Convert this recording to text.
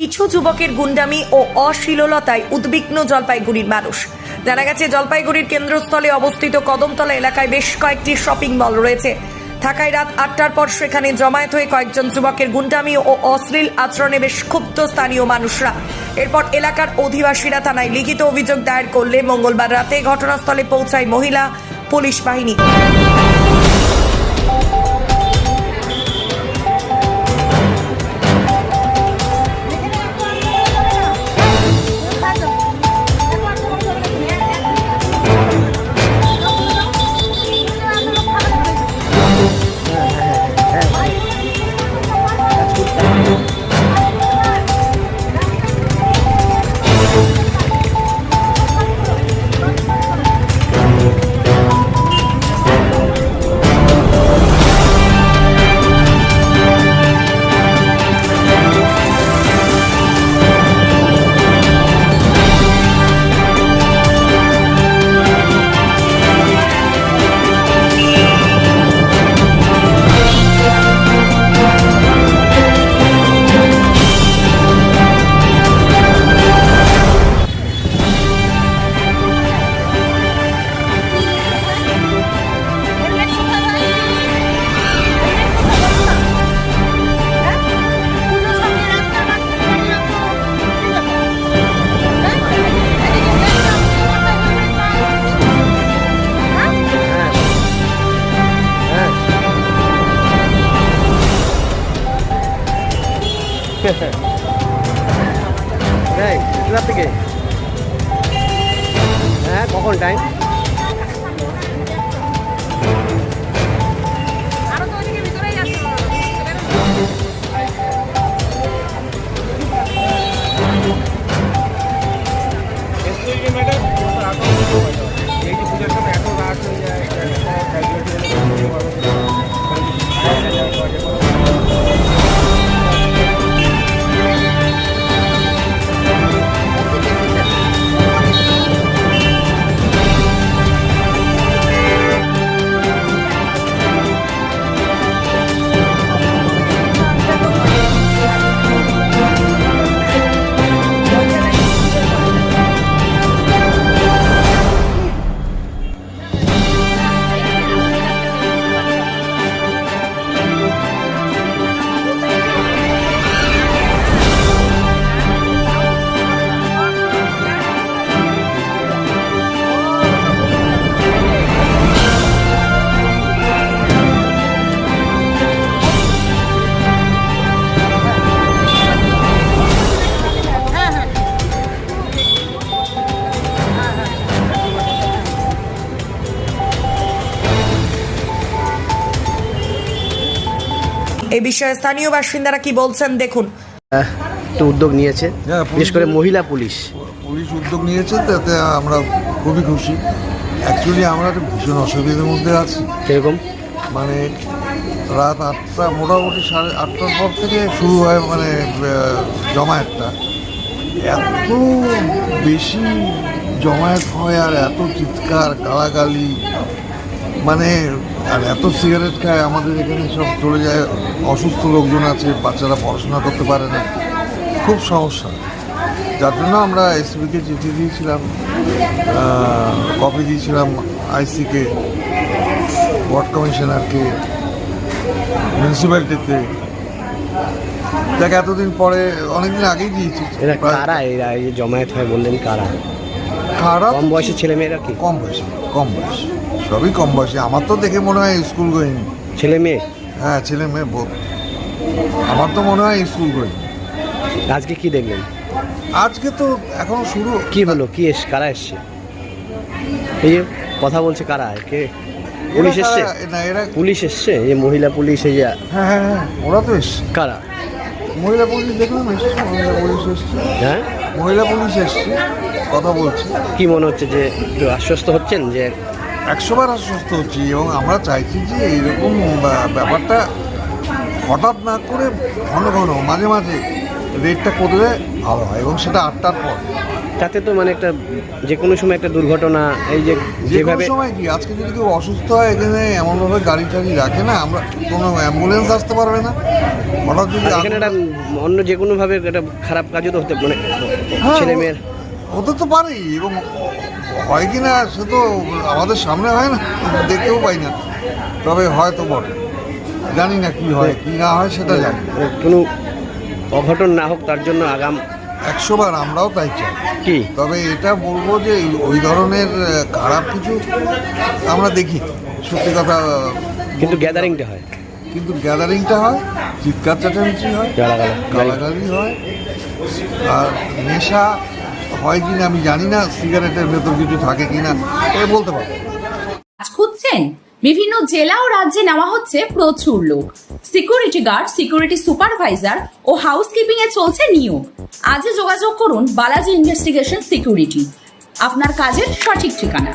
কিছু যুবকের গুন্ডামি ও অশ্লীলতায় উদ্বিগ্ন জলপাইগুড়ির মানুষ। জানা গেছে, জলপাইগুড়ির কেন্দ্রস্থলে অবস্থিত কদমতলা এলাকায় বেশ কয়েকটি শপিং মল রয়েছে। ঢাকায় রাত আটটার পর সেখানে জমায়েত হয়ে কয়েকজন যুবকের গুন্ডামি ও অশ্লীল আচরণে বেশ ক্ষুব্ধ স্থানীয় মানুষরা। এরপর এলাকার অধিবাসীরা থানায় লিখিত অভিযোগ দায়ের করলে মঙ্গলবার রাতে ঘটনাস্থলে পৌঁছায় মহিলা পুলিশ বাহিনী। থেকে। হ্যাঁ কখন টাইম এ বিষয়ে স্থানীয় বাসিন্দারা কি বলছেন দেখুন। আহ, একটু উদ্যোগ নিয়েছে হ্যাঁ, বিশেষ করে মহিলা পুলিশ। পুলিশ উদ্যোগ নিয়েছে তাতে আমরা খুবই খুশি। অ্যাকচুয়ালি আমরা তো ভীষণ অসুবিধার মধ্যে আছি। কীরকম? মানে রাত আটটা মোটামুটি সাড়ে আটটার পর থেকে শুরু হয় মানে জমায়েতটা। এত বেশি জমায়েত হয় আর এত চিৎকার গালাগালি মানে আর এত সিগারেট খায় আমাদের এখানে সব চলে যায় অসুস্থ লোকজন আছে বাচ্চারা পড়াশোনা করতে পারে না। খুব সমস্যা। যার জন্য আমরা এসবিকে চিঠি দিয়েছিলাম কপি দিয়েছিলাম আইসিকে ওয়ার্ড কমিশনারকে মিউনিসিপ্যালিটিতে দেখ এতদিন পরে অনেকদিন আগেই দিয়েছি। এরা কারা? এরা এই জমায়েত হয় বললেন কারা? খারাপ কম বয়সী ছেলে মেয়েরা কি? কম বয়সী কম বয়সী সবই কম বয়সী। আমার তো দেখে মনে হয় স্কুল গোয়িং ছেলে মেয়ে? হ্যাঁ ছেলে মেয়ে বোধ আমার তো মনে হয় স্কুল গোয়িং আজকে কি দেখলেন? আজকে তো এখন শুরু। কি হলো? কি এস কারা এসছে? এই যে কথা বলছে কারা? কে? পুলিশ এসছে? না এরা পুলিশ এসছে? এই মহিলা পুলিশ এই যে হ্যাঁ হ্যাঁ হ্যাঁ ওরা তো এসছে। কারা? মহিলা পুলিশ দেখলাম এসছে মহিলা পুলিশ এসছে। হ্যাঁ? মহিলা পুলিশ এসছে কথা বলছে। কি মনে হচ্ছে যে একটু আশ্বস্ত হচ্ছেন যে একশোবার আশ্বস্ত হচ্ছি এবং আমরা চাইছি যে এইরকম ব্যাপারটা হঠাৎ না করে ঘন ঘন মাঝে মাঝে রেটটা করলে ভালো হয় এবং সেটা আটটার পর। তাতে তো মানে একটা যে কোনো সময় একটা দুর্ঘটনা এই যে যেভাবে সময় কি আজকে যদি কেউ অসুস্থ হয় এখানে এমনভাবে গাড়ি টাড়ি রাখে না আমরা কোনো অ্যাম্বুলেন্স আসতে পারবে না। হঠাৎ যদি এখানে একটা অন্য যে কোনোভাবে একটা খারাপ কাজও তো হতে মানে হ্যাঁ, ছেলে মেয়ের হতে তো পারেই এবং হয় কি না সে তো আমাদের সামনে হয় না দেখতেও পাই না। তবে হয়তো বটে। জানি না কি হয় কি না হয় সেটা জানি কোনো অঘটন না হোক তার জন্য আগাম একশোবার আমরাও তাই চাই। কি? তবে এটা বলব যে ওই ধরনের খারাপ কিছু আমরা দেখি। সত্যি কথা কিন্তু গ্যাদারিংটা হয়। কিন্তু গ্যাদারিংটা হয় চিৎকার চেঁচামেচি হয় গালাগালি হয় আর নেশা হয় কি না আমি জানি না, সিগারেটের ভেতর কিছু থাকে কি না এ বলতে পারব খুঁজছেন? বিভিন্ন জেলা ও রাজ্যে নেওয়া হচ্ছে প্রচুর লোক। সিকিউরিটি গার্ড, সিকিউরিটি সুপারভাইজার ও হাউসকিপিং এ চলছে নিয়োগ। আজই যোগাযোগ করুন বালাজি ইনভেস্টিগেশন সিকিউরিটি। আপনার কাজের সঠিক ঠিকানা।